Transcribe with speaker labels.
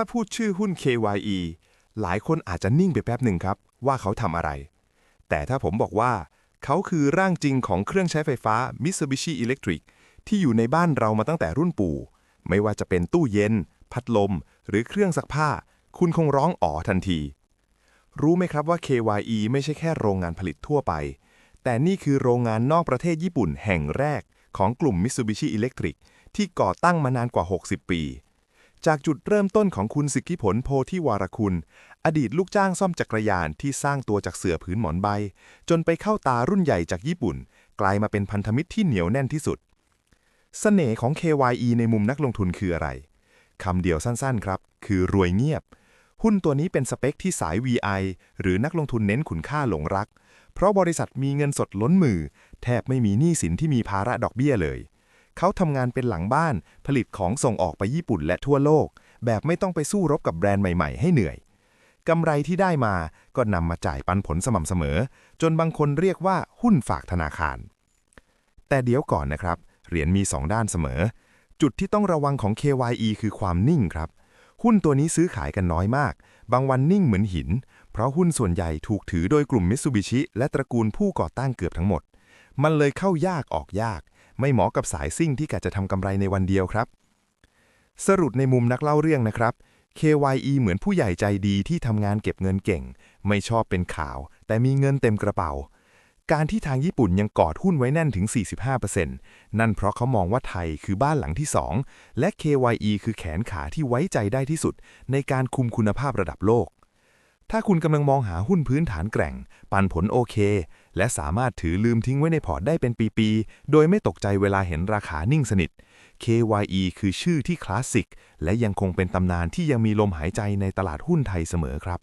Speaker 1: ถ้าพูดชื่อหุ้น KYE หลายคนอาจจะนิ่งไปแป๊บหนึ่งครับ ว่าเขาทำอะไร แต่ถ้าผมบอกว่า เขาคือร่างจริงของเครื่องใช้ไฟฟ้า Mitsubishi Electric ที่อยู่ในบ้านเรามาตั้งแต่รุ่นปู่ ไม่ว่าจะเป็นตู้เย็น พัดลม หรือเครื่องซักผ้า คุณคงร้องอ๋อทันที รู้ไหมครับว่า KYE ไม่ใช่แค่โรงงานผลิตทั่วไป แต่นี่คือโรงงานนอกประเทศญี่ปุ่นแห่งแรกของกลุ่ม Mitsubishi Electric ที่ก่อตั้งมานานกว่า 60 ปี จากจุดเริ่มต้นของคุณสิทธิผลโพธิวารคุณ อดีตลูกจ้างซ่อมจักรยานที่สร้างตัวจากเสื่อผืนหมอนใบ จนไปเข้าตารุ่นใหญ่จากญี่ปุ่น กลายมาเป็นพันธมิตรที่เหนียวแน่นที่สุดเสน่ห์ของ KYE ในมุมนักลงทุนคืออะไรคำเดียวสั้นๆครับ คือรวยเงียบ หุ้นตัวนี้เป็นสเปคที่สาย VI หรือนักลงทุนเน้นคุณค่าหลงรัก เพราะบริษัทมีเงินสดล้นมือ แทบไม่มีหนี้สินที่มีภาระดอกเบี้ยเลย เขาทำงานเป็นหลังบ้าน ผลิตของส่งออกไปญี่ปุ่นและทั่วโลก แบบไม่ต้องไปสู้รบกับแบรนด์ใหม่ๆ ให้เหนื่อยกำไรที่ได้มาก็นำมาจ่ายปันผลสม่ำเสมอ จนบางคนเรียกว่าหุ้นฝากธนาคาร แต่เดี๋ยวก่อนนะครับ เหรียญมี 2 ด้านเสมอ จุดที่ต้องระวังของ KYE คือความนิ่งครับ หุ้นตัวนี้ซื้อขายกันน้อยมาก บางวันนิ่งเหมือนหิน เพราะหุ้นส่วนใหญ่ถูกถือโดยกลุ่มมิตซูบิชิและตระกูลผู้ก่อตั้งเกือบทั้งหมด มันเลยเข้ายากออกยาก ไม่เหมาะกับสายซิ่งที่กะจะทำกำไรในวันเดียวครับ สรุปในมุมนักเล่าเรื่องนะครับ KYE เหมือนผู้ใหญ่ใจดีที่ทำงานเก็บเงินเก่ง ไม่ชอบเป็นข่าว แต่มีเงินเต็มกระเป๋า การที่ทางญี่ปุ่นยังกอดหุ้นไว้แน่นถึง 45%นั่นเพราะเขามองว่าไทยคือบ้านหลังที่ 2 และ KYE คือแขนขาที่ไว้ใจได้ที่สุด ในการคุมคุณภาพระดับโลก ถ้าคุณกำลังมองหาหุ้นพื้นฐานแกร่ง ปันผลโอเค และสามารถถือลืมทิ้งไว้ในพอร์ตได้เป็นปีๆ โดยไม่ตกใจเวลาเห็นราคานิ่งสนิท KYE คือชื่อที่คลาสสิก และยังคงเป็นตำนานที่ยังมีลมหายใจในตลาดหุ้นไทยเสมอครับ